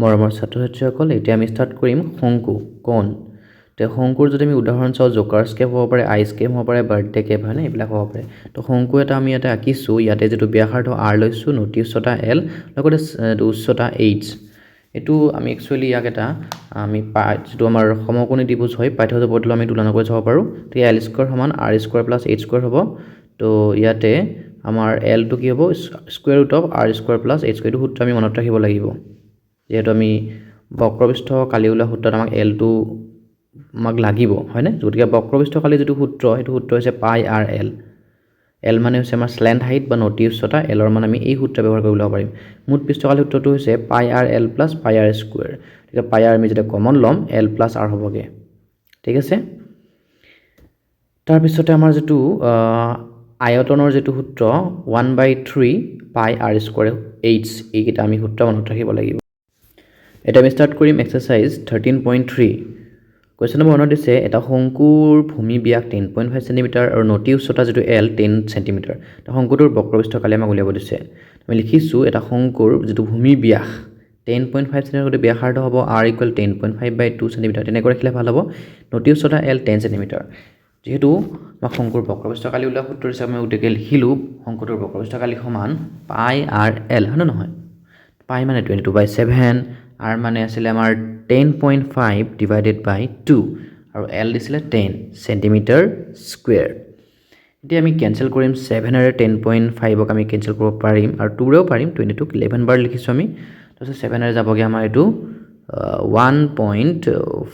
মৰমৰ ছাত্ৰ ছাত্ৰীসকল, এতিয়া আমি ষ্টাৰ্ট কৰিম শংকু কোণ এতিয়া শংকুৰ যদি আমি উদাহৰণ চাওঁ জকাৰ স্কেপ হ'ব পাৰে আই স্কেপ হ'ব পাৰে বাৰ্থডে কেপ হয়নে এইবিলাক হ'ব পাৰে। তো শংকু এটা আমি ইয়াতে আঁকিছোঁ, ইয়াতে যিটো ব্যাসাৰ্ধ আৰ লৈছোঁ নতি উচ্চতা এল লগতে উচ্চতা এইচ এইটো আমি একচুৱেলি ইয়াক এটা, আমি পা, যিটো আমাৰ সমকোণী ত্ৰিভুজ হয় পাঠ্যপুথিৰ বদলত আমি তুলনা কৰি চাব পাৰোঁ। তো এল স্কোৱাৰ সমান R square plus H square হ'ব। তো ইয়াতে আমাৰ এলটো কি হ'ব? Square root of R square plus H square এইটো সূত্ৰ আমি মনত ৰাখিব লাগিব। যিহেতু আমি বক্ৰপৃষ্ঠ কালি ওলোৱা সূত্ৰত আমাক এলটো আমাক লাগিব, হয়নে? গতিকে বক্ৰপৃষ্ঠ কালি যিটো সূত্ৰ, সেইটো সূত্ৰ হৈছে পাই আৰ এল। এল মানে হৈছে আমাৰ শ্লেণ্ড হাইট বা নতি উচ্চতা এলৰ মানে আমি এই সূত্ৰ ব্যৱহাৰ কৰি ওলাব পাৰিম। মুঠ পৃষ্ঠকালি সূত্ৰটো হৈছে পাই আৰ এল প্লাছ পাই আৰ স্কুৱেৰ গতিকে পাই আৰ আমি যেতিয়া কমন ল'ম এল প্লাছ আৰ হ'বগৈ। ঠিক আছে? তাৰপিছতে আমাৰ যিটো আয়তনৰ যিটো সূত্ৰ one by three pi R square H এইকেইটা আমি সূত্ৰ মনত ৰাখিব লাগিব। এতিয়া আমি ষ্টাৰ্ট কৰিম exercise thirteen point three question number ওৱানত দিছে, এটা শংকুৰ ভূমি ব্যাস টেন পইণ্ট ফাইভ চেণ্টিমিটাৰ আৰু নতি উচ্চতা যিটো এল টেন চেণ্টিমিটাৰ শংকুটোৰ বক্ৰপৃষ্ঠ কালি আমাক উলিয়াব দিছে। আমি লিখিছোঁ, এটা শংকুৰ যিটো ভূমি ব্যাস টেন পইণ্ট ফাইভ চেণ্টিমিটাৰ গতিকে ব্যাসাৰ্ধ হ'ব R equal ten point five by two centimetre তেনেকৈ ৰাখিলে ভালো হ'ব। নতি উচ্চতা এল টেন চেণ্টিমিটাৰ যিহেতু আমাক শংকুৰ বক্ৰপৃষ্ঠ কালি ওলোৱা সূত্ৰ হিচাপে আমি গতিকে লিখিলোঁ, শংকুটোৰ বক্ৰপৃষ্ঠ কালি সমান পাই আৰ এল হয়নে নহয়? পাই মানে twenty two by seven R মানে আছিলে আমাৰ ten point five divided by two আৰু এল দিছিলে টেন চেণ্টিমিটাৰ স্কুৱেৰ এতিয়া আমি কেঞ্চেল কৰিম ছেভেনেৰে টেন পইণ্ট ফাইভক আমি কেঞ্চেল কৰিব পাৰিম, আৰু টুৰেও পাৰিম টুৱেণ্টি টুক ইলেভেন বাৰ লিখিছোঁ আমি। তাৰপিছত ছেভেনেৰে যাবগৈ আমাৰ এইটো ওৱান পইণ্ট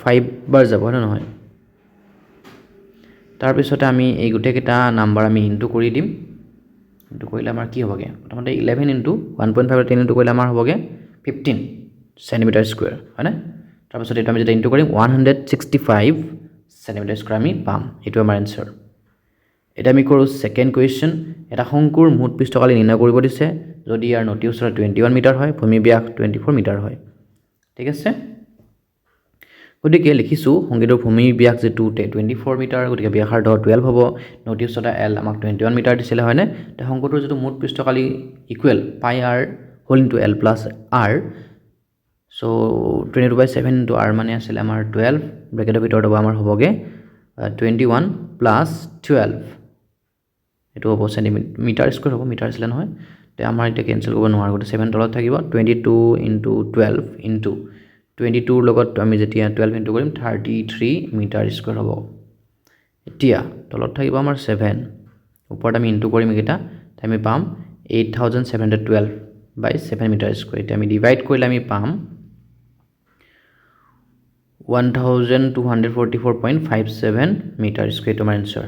ফাইভ বাৰ যাব হয়নে নহয়? তাৰপিছতে আমি এই গোটেইকেইটা নাম্বাৰ আমি ইনটু কৰি দিম। ইনটু কৰিলে আমাৰ কি হ'বগৈ? প্ৰথমতে eleven into one point five ten into কৰিলে আমাৰ হ'বগৈ ফিফটিন চেণ্টিমিটাৰ স্কুৱেৰ হয়নে? তাৰপিছত এইটো আমি যেতিয়া ইনটু কৰিম one hundred sixty five centimetre square আমি পাম। এইটো আমাৰ এনচাৰ এতিয়া আমি কৰোঁ ছেকেণ্ড কুৱেশ্যন এটা শংকুৰ মুঠ পৃষ্ঠকালি নিৰ্ণয় কৰিব দিছে। যদি ইয়াৰ নতি ওচৰত টুৱেণ্টি ওৱান মিটাৰ হয় ভূমি ব্যাস টুৱেণ্টি ফ'ৰ মিটাৰ হয়। ঠিক আছে? গতিকে লিখিছোঁ, সংগীতৰ ভূমি ব্যাস যিটো টুৱেণ্টি ফ'ৰ মিটাৰ গতিকে ব্যাসাৰ্ধ টুৱেল্ভ হ'ব। নতি উচ্চতা এল আমাক টুৱেণ্টি ওৱান মিটাৰ দিছিলে, হয়নে? এতিয়া শংকুটোৰ যিটো মুঠ পৃষ্ঠকালি equal pi R whole into L plus R so' twenty two by seven into R মানে আছিলে আমাৰ টুৱেল্ভ ব্ৰেকেটৰ ভিতৰত হ'ব আমাৰ হ'বগৈ টুৱেণ্টি ওৱান প্লাছ টুৱেল্ভ এইটো হ'ব চেণ্টিমিটাৰ স্কুৱেৰ হ'ব, মিটাৰ আছিলে নহয়। তে আমাৰ এতিয়া কেঞ্চেল কৰিব নোৱাৰোঁ, গতিকে ছেভেন তলত থাকিব twenty two into twelve into twenty tour লগত আমি যেতিয়া টুৱেল্ভ ইনটু কৰিম থাৰ্টি থ্ৰী মিটাৰ স্কুৱেৰ হ'ব। এতিয়া, তলত থাকিব আমাৰ ছেভেন ওপৰত আমি ইনটু কৰিম এইকেইটা আমি পাম eight thousand seven hundred twelve by seven metre square এতিয়া আমি ডিভাইড কৰিলে আমি পাম one thousand two hundred forty four point five seven metre square আমাৰ এনচাৰ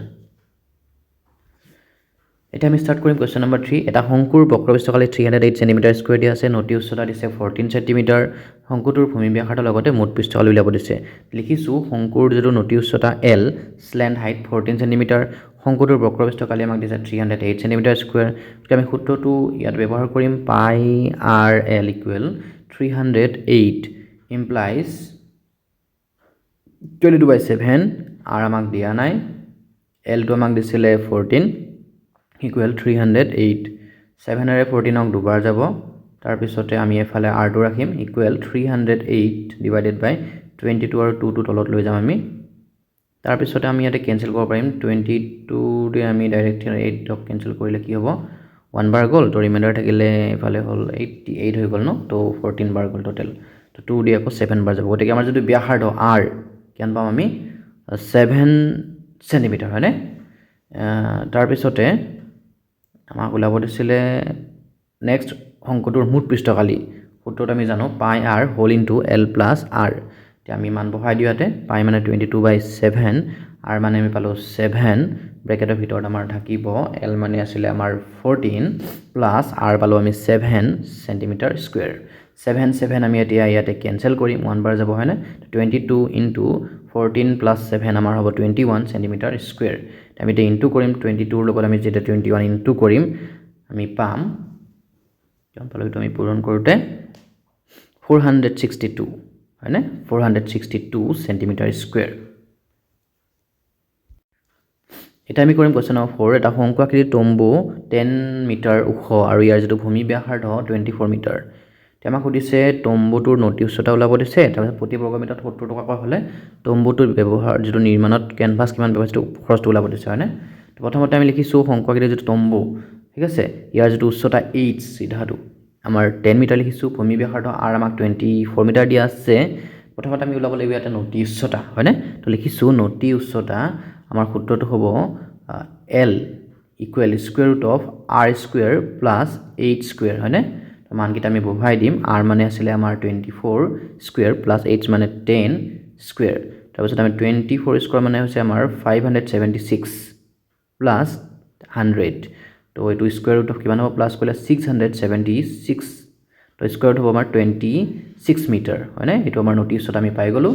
এতিয়া আমি ষ্টাৰ্ট কৰিম কুৱেশ্যন নম্বৰ থ্ৰী এটা শংকুৰ বক্ৰপৃষ্ঠকালি three hundred eight centimetre square দিয়া আছে। নতি উচ্চতা দিছে ফৰ্টিন চেণ্টিমিটাৰ শংকুটোৰ ভূমি লগতে মুঠ পৃষ্ঠকালি উলিয়াব দিছে। লিখিছোঁ শংকুৰ যিটো নতি উচ্চতা L slant height fourteen centimetre শংকুটোৰ বক্ৰপৃষ্ঠকালি আমাক দিছে three hundred eight centimetre square গতিকে আমি সূত্ৰটো ইয়াত ব্যৱহাৰ কৰিম। Pi R L equal three hundred eight implies twenty two by seven R আমাক দিয়া নাই এলটো আমাক দিছিলে fourteen equal three hundred eight ছেভেনেৰে ফৰ্টিনক দুবাৰ যাব, তাৰপিছতে আমি এফালে আৰটো ৰাখিম equal three hundred eight divided by twenty two আৰু টুটো তলত লৈ যাম আমি, তাৰপিছতে আমি ইয়াতে কেঞ্চেল কৰিব পাৰিম টুৱেণ্টি টুৰে আমি ডাইৰেক্ট এইটক কেঞ্চেল কৰিলে কি হ'ব ওৱান বাৰ গ'ল, তো ৰিমাইণ্ডাৰ থাকিলে এইফালে হ'ল এইটটি এইট হৈ গ'ল ন, তো ফৰ্টিন বাৰ গ'ল টোটেল তো টু দি আকৌ ছেভেন বাৰ যাব, গতিকে আমাৰ যিটো ব্যাসাৰ্ধ আৰ কিমান পাম আমি ছেভেন চেণ্টিমিটাৰ হয়নে? তাৰপিছতে আমাক ওলাব দিছিলে নেক্সট শংকুটোৰ মুঠ পৃষ্ঠকালি। সূত্ৰত আমি জানো pi R whole into L plus R এতিয়া আমি মান বহাই দিওঁ ইয়াতে, পাই মানে twenty two by seven R মানে আমি পালোঁ ছেভেন ব্ৰেকেটৰ ভিতৰত আমাৰ থাকিব এল মানে আছিলে আমাৰ ফৰ্টিন প্লাছ আৰ পালোঁ আমি seven centimetre square seven seven আমি এতিয়া ইয়াতে কেঞ্চেল কৰিম ওৱান বাৰ যাব, হয়নে? Twenty two into fourteen plus seven আমাৰ হ'ব টুৱেণ্টি ওৱান চেণ্টিমিটাৰ স্কুৱেৰ আমি এতিয়া ইনটু কৰিম টুৱেণ্টি টুৰ লগত আমি যেতিয়া টুৱেণ্টি ওৱান ইনটু কৰিম, আমি পাম পালোঁ এইটো আমি পূৰণ কৰোঁতে ফ'ৰ হাণ্ড্ৰেড ছিক্সটি টু হয়নে? Four hundred sixty two centimetre square এতিয়া আমি কৰিম কুৱেশ্যন নম্বৰ ফ'ৰ এটা শংকু আকৃতিৰ তম্বু টেন মিটাৰ ওখ আৰু ইয়াৰ যিটো ভূমি ব্যাসাৰ্ধ টুৱেণ্টি ফ'ৰ মিটাৰ এতিয়া আমাক সুধিছে, তম্বুটোৰ নতি উচ্চতা ওলাব দিছে, তাৰপিছত প্ৰতি বৰ্গমিটাৰত সত্তৰ টকাকৈ হ'লে তম্বুটোৰ ব্যৱহাৰ, যিটো নিৰ্মাণত কেনভাছ কিমান ব্যৱহাৰ সেইটো খৰচটো ওলাব দিছে, হয়নে? প্ৰথমতে আমি লিখিছোঁ শংকৰাকৃতিৰ যিটো তম্বু, ঠিক আছে? ইয়াৰ যিটো উচ্চতা এইচ চিধাটো। আমাৰ টেন মিটাৰ লিখিছোঁ, ভূমি ব্যাসাৰ্ধ আৰ আমাক টুৱেণ্টি ফ'ৰ মিটাৰ দিয়া আছে। প্ৰথমতে আমি ওলাব লাগিব ইয়াতে নতি উচ্চতা, হয়নে? তো লিখিছোঁ নতি উচ্চতা আমাৰ সূত্ৰটো হ'ব L equal square root of R square plus H square হয়নে? মানকেইটা আমি বহুৱাই দিম। আৰ মানে আছিলে আমাৰ twenty four square plus H মানে টেন স্কুৱেৰ তাৰপিছত আমি টুৱেণ্টি ফ'ৰ স্কুৱেৰ মানে হৈছে আমাৰ five hundred seventy six plus hundred তো এইটো স্কুৱেৰ ৰুট অফ কিমান হ'ব? প্লাছ কৰিলে ছিক্স হাণ্ড্ৰেড ছেভেণ্টি ছিক্স তো স্কুৱেৰ ৰুট হ'ব আমাৰ টুৱেণ্টি ছিক্স মিটাৰ হয়নে? এইটো আমাৰ নটি উচ্চতা আমি পাই গ'লোঁ।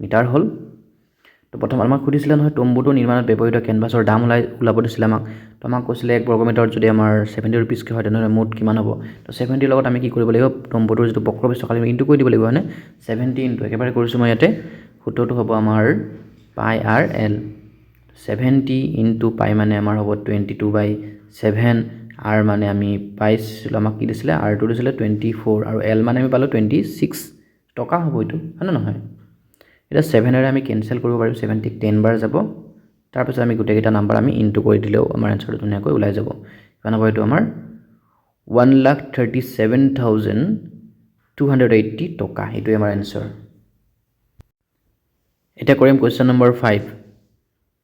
মিটাৰ হ'ল। তো প্ৰথম আমাক সুধিছিলে নহয় তম্বুটো নিৰ্মাণত ব্যৱহৃত কেনভাছৰ দাম ওলাই ওলাব দিছিলে আমাক। তো আমাক কৈছিলে এক বৰ্গমিটাৰত যদি আমাৰ ছেভেণ্টি ৰুপিজকৈ হয় তেনেহ'লে মুঠ কিমান হ'ব? তো ছেভেণ্টিৰ লগত আমি কি কৰিব লাগিব? তম্বুটোৰ যিটো বক্ৰপৃষ্ঠ খালি ইনটু কৰি দিব লাগিব হয়নে? ছেভেণ্টি ইনটু একেবাৰে কৰিছোঁ মই ইয়াতে। সূত্ৰটো হ'ব আমাৰ পাই আৰ এল। ছেভেণ্টি ইনটু পাই মানে আমাৰ হ'ব twenty two by seven R মানে আমি পাইছিলোঁ আমাক কি দিছিলে? আৰটো দিছিলে টুৱেণ্টি ফ'ৰ আৰু এল মানে আমি পালোঁ টুৱেণ্টি ছিক্স টকা হ'ব এইটো হয়নে নহয়? এতিয়া ছেভেনেৰে আমি কেনচেল কৰিব পাৰিম ছেভেণ্টিক টেন বাৰ যাব। তাৰপিছত আমি গোটেইকেইটা নাম্বাৰ আমি ইনটু কৰি দিলেও আমাৰ এনচাৰটো ধুনীয়াকৈ ওলাই যাব। কিমান হ'ব এইটো আমাৰ? One lakh thirty seven thousand two hundred eighty টকা এইটোৱে আমাৰ এনচাৰ এতিয়া কৰিম question number five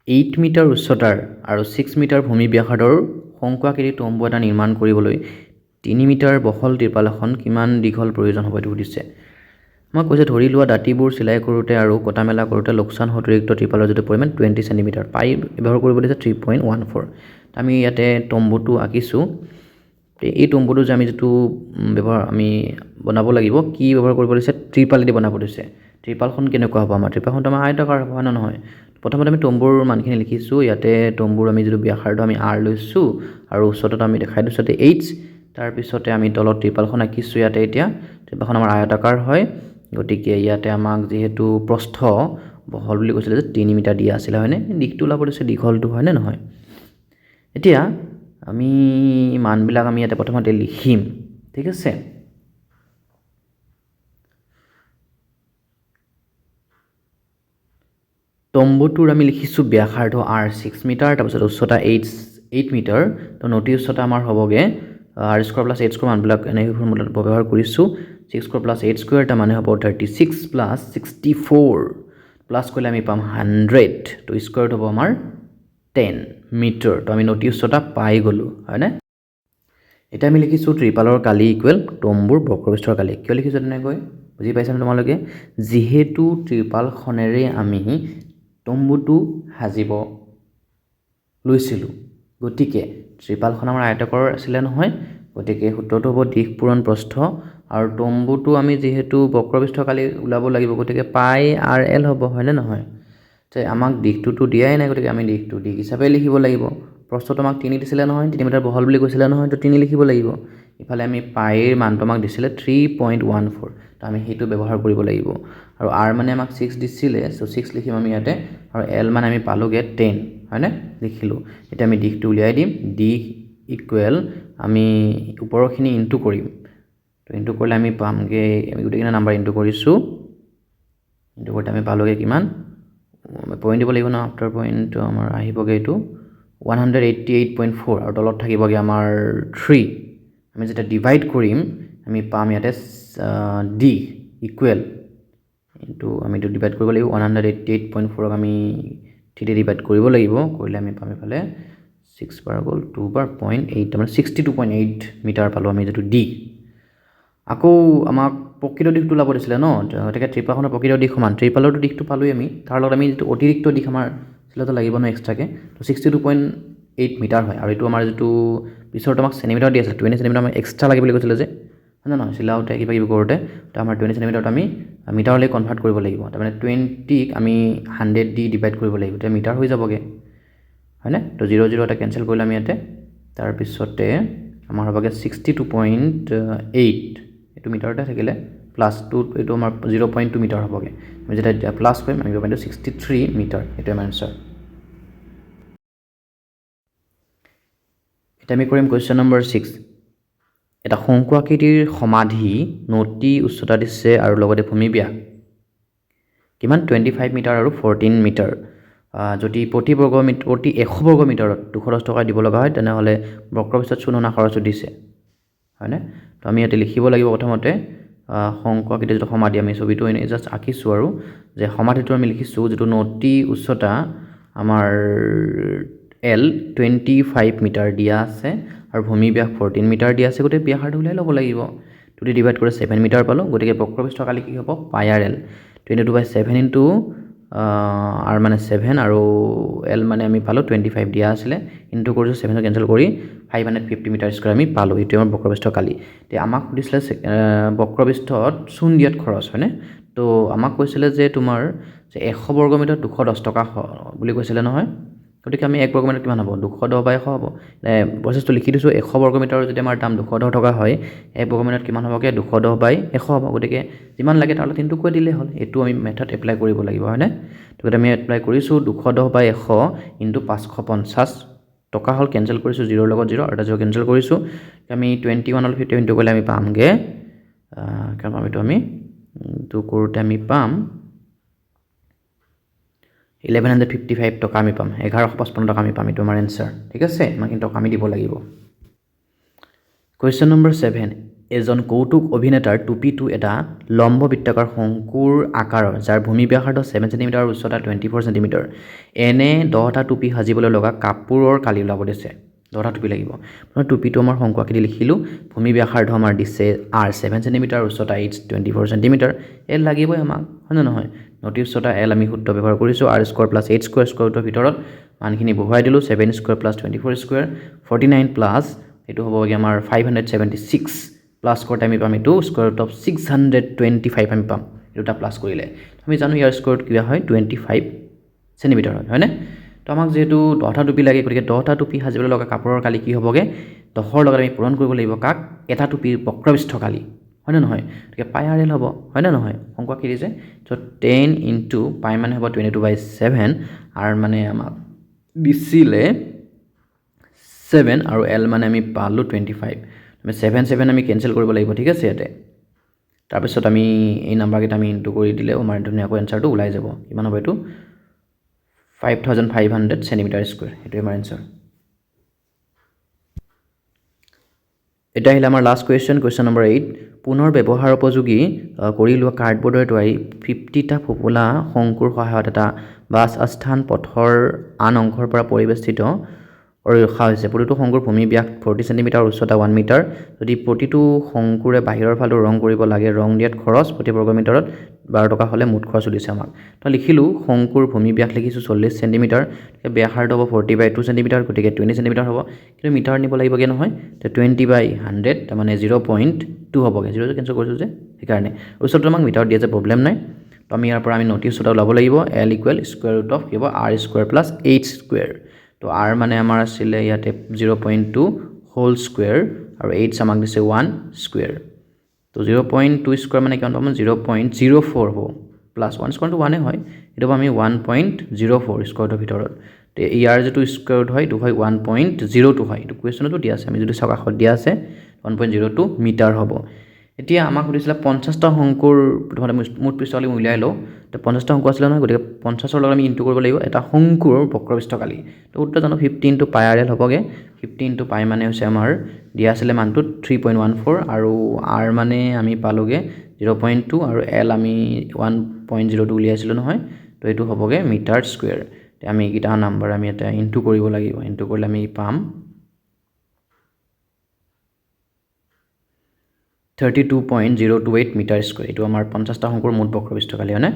eight metre উচ্চতাৰ আৰু ছিক্স মিটাৰ ভূমি ব্যাসাৰ্ধৰ শংকু আকৃতি তম্বু এটা নিৰ্মাণ কৰিবলৈ তিনি মিটাৰ বহল ত্ৰিপাল এখন কিমান দীঘল প্ৰয়োজন হ'ব এইটো সুধিছে। আমাক কৈছে ধৰি লোৱা দাঁতিবোৰ চিলাই কৰোঁতে আৰু কটা মেলা কৰোঁতে লোকচান অতিৰিক্ত ত্ৰিপালৰ যিটো পৰিমাণ টুৱেণ্টি চেণ্টিমিটাৰ পাই ব্যৱহাৰ কৰিব দিছে থ্ৰী পইণ্ট ওৱান ফ'ৰ আমি ইয়াতে তম্বুটো আঁকিছোঁ। এই তম্বুটো যে আমি যিটো ব্যৱহাৰ আমি বনাব লাগিব কি ব্যৱহাৰ কৰিব দিছে ত্ৰিপালেদি বনাব দিছে। ত্ৰিপালখন কেনেকুৱা হ'ব আমাৰ? ত্ৰিপালখনটো আমাৰ আয়তাকাৰ হ'ব হয় নহয়? প্ৰথমতে আমি তম্বুৰ মানখিনি লিখিছোঁ। ইয়াতে তম্বুৰ আমি যিটো ব্যাসাৰ্ধ আমি আৰ লৈছোঁ আৰু উচ্চতাটো আমি দেখাই দিছোঁ ইয়াতে এইচ তাৰপিছতে আমি তলত ত্ৰিপালখন আঁকিছোঁ ইয়াতে এতিয়া। ত্ৰিপালখন আমাৰ আয়তাকাৰ হয়। গতিকে ইয়াতে আমাক যিহেতু প্ৰস্থ বহল বুলি কৈছিলে যে তিনি মিটাৰ দিয়া আছিলে, হয়নে? দিশটো ওলাব দিছে, দীঘলটো, হয়নে নহয়? এতিয়া আমি মানবিলাক আমি ইয়াতে প্ৰথমতে লিখিম, ঠিক আছে? তম্বুটোৰ আমি লিখিছোঁ ব্যাসাৰ্ধ আৰ ছিক্স মিটাৰ, তাৰপিছত উচ্চতা এইট এইট মিটাৰ। তো নটি উচ্চতা আমাৰ হ'বগৈ। R square plus eight square মানবিলাক এনেকৈ ফৰ্মুলাত ব্যৱহাৰ কৰিছোঁ। Six square plus eight square এটা মানে হ'ব thirty six plus sixty four plus কৰিলে আমি পাম হাণ্ড্ৰেড তো স্কোৱাৰত হ'ব আমাৰ টেন মিটাৰ তো আমি নটি উচ্চতা পাই গ'লোঁ হয়নে? এতিয়া আমি লিখিছোঁ ত্ৰিপালৰ কালি ইকুৱেল তম্বুৰ বক্ৰপৃষ্ঠৰ কালি কিয় লিখিছোঁ তেনেকৈ? বুজি পাইছানে তোমালোকে? যিহেতু ত্ৰিপালখনেৰে আমি তম্বুটো সাজিব লৈছিলোঁ গতিকে ত্ৰিপালখন আমাৰ আয়তকৰ আছিলে নহয় গতিকে সূত্ৰটো হ'ব দিশ পূৰণ প্ৰস্থ আৰু তম্বুটো আমি যিহেতু বক্ৰপৃষ্ঠ কালি ওলাব লাগিব, গতিকে পাই আৰ এল হ'ব, হয়নে নহয়? যে আমাক দিশটোতো দিয়াই নাই, গতিকে আমি দিশটো দিশ হিচাপে লিখিব লাগিব। প্ৰস্থটো আমাক তিনি দিছিলে নহয় তিনি মিটাৰ বহল বুলি কৈছিলে নহয়, তো তিনি লিখিব লাগিব। ইফালে আমি পাইৰ মানটো আমাক দিছিলে থ্ৰী পইণ্ট ওৱান ফ'ৰ তো আমি সেইটো ব্যৱহাৰ কৰিব লাগিব। আৰু আৰ মানে আমাক ছিক্স দিছিলে, চ' ছিক্স লিখিম আমি ইয়াতে, আৰু এল মানে আমি পালোঁগৈ টেন হয়নে? লিখিলোঁ। এতিয়া আমি দিশটো উলিয়াই দিম, দিশ ইকুৱেল আমি ওপৰৰখিনি ইনটু কৰিম। তো ইনটু কৰিলে আমি পামগৈ, আমি গোটেইকেইটা নাম্বাৰ ইনটু কৰিছোঁ। ইনটু কৰোঁতে আমি পালোঁগৈ কিমান? পইণ্ট দিব লাগিব ন আফটাৰ পইণ্টটো আমাৰ আহিবগৈ এইটো। One hundred eighty eight point four আৰু তলত থাকিবগৈ আমাৰ থ্ৰী আমি যেতিয়া ডিভাইড কৰিম, আমি পাম ইয়াতে ডি ইকুৱেল ইনটু আমি এইটো ডিভাইড কৰিব লাগিব ওৱান হাণ্ড্ৰেড এইট পইণ্ট ফ'ৰক আমি থ্ৰীতে ডিভাইড কৰিব লাগিব। কৰিলে আমি পাম এইফালে ছিক্স বাৰ গ'ল টু বাৰ পইণ্ট এইট তাৰমানে sixty two point eight metre পালোঁ আমি যিটো ডি আকৌ আমাক প্ৰকৃত দিশটো ওলাব দিছিলে ন? গতিকে ত্ৰিপালখনৰ প্ৰকৃত দিশ সমান। ত্ৰিপালৰটো দিশটো পালোঁৱেই আমি। তাৰ লগত আমি যিটো অতিৰিক্ত দিশ আমাৰ চিলাটো লাগিব ন এক্সট্ৰাকৈ তো sixty two point eight metre হয়। আৰু এইটো আমাৰ যিটো পিছৰটো আমাক চেণ্টিমিটাৰ দি আছিলে। টুৱেণ্টি চেণ্টিমিটাৰ আমাক এক্সট্ৰা লাগে বুলি কৈছিলে যে। হয় নহয়? চিলাওঁতে, কিবা কিবি কৰোঁতে। তো আমাৰ টুৱেণ্টি চেণ্টিমিটাৰত আমি, মিটাৰলৈ কনভাৰ্ট কৰিব লাগিব। তাৰমানে টুৱেণ্টিক আমি হাণ্ড্ৰেড দি ডিভাইড কৰিব লাগিব। তেতিয়া মিটাৰ হৈ যাবগৈ। হয়নে তো জিৰ' জিৰ' এটা কেঞ্চেল কৰিলে আমি ইয়াতে। তাৰপিছতে আমাৰ হ'বগৈ ছিক্সটি টু পইণ্ট এইট এইটো মিটাৰতে থাকিলে প্লাছ টু এইটো আমাৰ জিৰ' পইণ্ট টু মিটাৰ হ'বগৈ। আমি যেতিয়া প্লাছ কৰিম আমি পাম ছিক্সটি থ্ৰী মিটাৰ এইটো আমাৰ এনচাৰ এতিয়া আমি কৰিম কুৱেশ্যন নম্বৰ ছিক্স এটা শংকু আকৃতিৰ সমাধি নদী উচ্চতা দিছে আৰু লগতে ভূমি ব্যাস কিমান? টুৱেণ্টি ফাইভ মিটাৰ আৰু ফৰ্টিন মিটাৰ। যদি প্ৰতি বৰ্গ মিটাৰ প্ৰতি এশ বৰ্গ মিটাৰত দুশ দহ টকা দিব লগা হয় তেনেহ'লে বক্ৰপৃষ্ঠত চূণ অনা খৰচো দিছে। হয়নে? তো আমি ইয়াতে লিখিব লাগিব প্ৰথমতে শংকু যিটো সমাধি আমি ছবিটো এনেই জাষ্ট আঁকিছোঁ আৰু, যে সমাধিটো আমি লিখিছোঁ যিটো নদী উচ্চতা আমাৰ এল টুৱেণ্টি ফাইভ মিটাৰ দিয়া আছে আৰু ভূমি ব্যাস ফৰ্টিন মিটাৰ দিয়া আছে গতিকে ব্যাসাৰ্ধ উলিয়াই ল'ব লাগিব। টুটি ডিভাইড কৰি ছেভেন মিটাৰ পালোঁ, গতিকে বক্ৰপৃষ্ঠ কালি কি হ'ব? Pi R L. Twenty two by seven into R মানে ছেভেন আৰু এল মানে আমি পালোঁ টুৱেণ্টি ফাইভ দিয়া আছিলে। ইণ্টু কৰিছোঁ ছেভেনত কেঞ্চেল কৰি five hundred fifty metre square আমি পালোঁ। এইটোৱে আমাৰ বক্ৰপৃষ্ঠ কালি। এতিয়া আমাক সুধিছিলে বক্ৰপৃষ্ঠত চূণ দিয়াত খৰচ হয়নে? তো আমাক কৈছিলে যে তোমাৰ যে এশ বৰ্গ মিটাৰত দুশ দহ টকা বুলি কৈছিলে নহয়। গতিকে আমি এক বৰ্গ মিটাৰত কিমান হ'ব? দুশ দহ বা এশ হ'ব। প্ৰচেছটো লিখি দিছোঁ এশ বৰ্গ মিটাৰৰ যদি আমাৰ দাম দুশ দহ টকা হয় এক বৰ্গ মিটাৰত কিমান হ'বগৈ? দুশ দহ বাই এশ হ'ব। গতিকে যিমান লাগে তাৰ লগত তিনিটো কৈ দিলেই হ'ল। এইটো আমি মেথড এপ্লাই কৰিব লাগিব হয়নে? গতিকে আমি এপ্লাই কৰিছোঁ দুশ দহ বাই এশ ইনটু পাঁচশ পঞ্চাছ। টকা হ'ল কেঞ্চেল কৰিছোঁ জিৰ'ৰ লগত জিৰ' আৰু এটা জিৰ' কেঞ্চেল কৰিছোঁ। আমি টুৱেণ্টি ওৱান হ'ল ফিফটি ইনটু কৰিলে আমি পামগৈ। পাম এইটো আমি এইটো কৰোঁতে আমি পাম। ইলেভেন হাণ্ড্ৰেড ফিফটি ফাইভ টকা আমি পাম এঘাৰশ পঁচপন্ন টকা আমি পাম এইটো আমাৰ এনচাৰ ঠিক আছে? ইমানখিনি টকা আমি দিব লাগিব। কুৱেশ্যন নম্বৰ ছেভেন এজন কৌতুক অভিনেতাৰ টুপিটো এটা লম্ব বৃত্তাকাৰ শংকুৰ আকাৰৰ, যাৰ ভূমি ব্যাসাৰ্ধ ছেভেন চেণ্টিমিটাৰ আৰু উচ্চতা টুৱেণ্টি ফ'ৰ চেণ্টিমিটাৰ এনে দহটা টুপি সাজিবলৈ লগা কাপোৰৰ কালি ওলাব দিছে। দহটা টুপি লাগিব। প্ৰথমে টুপিটো আমাৰ শংকু আকৃতি লিখিলোঁ, ভূমি ব্যাসাৰ্ধ আমাৰ দিছে আৰ ছেভেন চেণ্টিমিটাৰ উচ্চতা H twenty four centimetre L লাগিবই আমাক হয়নে নহয়? নদী উচ্চতা এল আমি সূত্ৰ ব্যৱহাৰ কৰিছোঁ R square plus eight square square ৰুটৰ ভিতৰত মানখিনি বহুৱাই দিলোঁ seven square plus twenty four square forty nine plus এইটো হ'বগৈ আমাৰ five hundred seventy six plus কৰোঁতে আমি পাম এইটো square root of six hundred twenty five আমি পাম দুটা প্লাছ কৰিলে। আমি জানো ইয়াৰ স্কোৱাৰ কিবা হয় টুৱেণ্টি ফাইভ চেণ্টিমিটাৰ হয়, হয়নে? তো আমাক যিহেতু দহটা টুপি লাগে, গতিকে দহটা টুপি সাজিবলৈ লগা কাপোৰৰ কালি কি হ'বগৈ? দহৰ লগত আমি পূৰণ কৰিব লাগিব কাক? এটা টুপিৰ বক্ৰপৃষ্ঠ কালি। হয়নে নহয়? গতিকে পাই আৰ এল হ'ব, হয়নে নহয়? অঙ্ক আঁকি যে ত' টেন ইনটু পাই মানে হ'ব twenty two by seven R মানে আমাক দিছিলে ছেভেন আৰু এল মানে আমি পালোঁ টুৱেণ্টি ফাইভ ছেভেন ছেভেন আমি কেঞ্চেল কৰিব লাগিব, ঠিক আছে ইয়াতে। তাৰপিছত আমি এই নাম্বাৰকেইটা আমি ইনটু কৰি দিলেও আমাৰ ধুনীয়াকৈ এনচাৰটো ওলাই যাব। কিমান হ'ব এইটো? Five thousand five hundred centimetre square সেইটোৱে আমাৰ এনচাৰ এতিয়া আহিলে আমাৰ last question question number eight পুনৰ ব্যৱহাৰ উপযোগী কৰি লোৱা কাৰ্ডবৰ্ডৰ তৈয়াৰী ফিফটিটা ফোপোলা শংকুৰ সহায়ত এটা বাছ আস্থান পথৰ আন অংশৰ পৰা পৰিৱেষ্টিত ৰখা হৈছে। প্ৰতিটো শংকুৰ ভূমি ব্যাস ফৰ্টি চেণ্টিমিটাৰ উচ্চতা ওৱান মিটাৰ। যদি প্ৰতিটো শংকুৰে বাহিৰৰ ফালটো ৰং কৰিব লাগে ৰং দিয়াত খৰচ প্ৰতি বৰ্গ মিটাৰত বাৰ টকা হ'লে মুঠ খৰচ সুধিছে আমাক। তো লিখিলোঁ শংকুৰ ভূমি ব্যাস লিখিছোঁ চল্লিছ চেণ্টিমিটাৰ গতিকে ব্যাসাৰ্ধ হ'ব ফৰ্টি বাই টু চেণ্টিমিটাৰ গতিকে টুৱেণ্টি চেণ্টিমিটাৰ হ'ব। কিন্তু মিটাৰ নিব লাগিবগৈ নহয় তো টুৱেণ্টি বাই হাণ্ড্ৰেড তাৰমানে জিৰ' পইণ্ট টু হ'বগৈ। জিৰ' কেঞ্চেল কৰিছোঁ যে সেইকাৰণে। উচ্চতাটো আমাক মিটাৰত দিয়া যে প্ৰব্লেম নাই তো আমি ইয়াৰ পৰা আমি নটি উচ্চতা ওলাব লাগিব L equal square root of কি হ'ব R square plus H square. তো আৰ মানে আমাৰ আছিলে ইয়াতে zero' point two whole square আৰু এইচ আমাক দিছে ওৱান স্কুৱেৰ তো জিৰ' পইণ্ট টু স্কুৱাৰ মানে কিমান পাম? জিৰ' পইণ্ট জিৰ' ফ'ৰ হ'ব। প্লাছ ওৱান স্কুৱাৰটো ওৱানে হয়। এইটো আমি ওৱান পইণ্ট জিৰ' ফ'ৰ স্কুৱাৰটোৰ ভিতৰত। তো ইয়াৰ যিটো স্কুৱাৰ হয়, এইটো হয় ওৱান পইণ্ট জিৰ' টু হয়। এইটো কুৱেশ্যনতো দিয়া আছে। আমি যদি চাওঁ কাষত দিয়া আছে one point zero' two metre হ'ব। এতিয়া আমাক সুধিছিলে পঞ্চাছটা শংকুৰ প্ৰথমতে মুঠ- পৃষ্ঠকালি উলিয়াই লওঁ। তো পঞ্চাছটা শংকু আছিলে নহয় গতিকে পঞ্চাছৰ লগত আমি ইনটু কৰিব লাগিব। এটা শংকুৰ বক্ৰপৃষ্ঠকালি তো উত্তৰ জানো ফিফটি ইনটু পাই আৰ এল হ'বগৈ। ফিফটি ইনটু পাই মানে হৈছে আমাৰ দিয়া আছিলে মানটো থ্ৰী পইণ্ট ওৱান ফ'ৰ আৰু আৰ মানে আমি পালোঁগৈ জিৰ' পইণ্ট টু আৰু এল আমি ওৱান পইণ্ট জিৰ' টু উলিয়াইছিলোঁ নহয় তো এইটো হ'বগৈ মিটাৰ স্কুৱেৰ। আমি এইকেইটা নাম্বাৰ আমি এতিয়া ইনটু কৰিব লাগিব। ইনটু কৰিলে আমি পাম। Thirty two point zero' two eight metre square এইটো আমাৰ পঞ্চাছটা শংকুৰ মুঠ বক্ৰপৃষ্ঠ কালি হয়নে?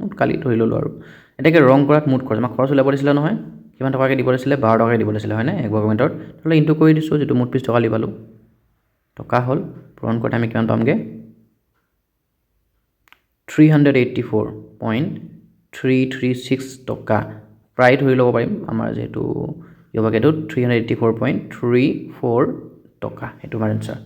মুঠ কালি ধৰি ল'লোঁ আৰু। এতিয়াকে ৰং কৰাত মুঠ খৰচ। আমাক খৰচ ওলাব দিছিলে নহয়। কিমান টকাকৈ দিব দিছিলে? বাৰ টকাকৈ দিব দিছিলে, হয়নে? এক বৰ্গ মিটাৰত নহ'লে ইনটু কৰি দিছোঁ, যিটো মুঠ পৃষ্ঠ কালি পালোঁ। টকা হ'ল, পূৰণ কৰোঁতে আমি কিমান পামগৈ? Three hundred eighty four point three three six টকা। প্ৰায় ধৰি ল'ব পাৰিম, আমাৰ যিহেতু হ'বগৈ three hundred eighty four point three four টকা। সেইটো আমাৰ এনচাৰ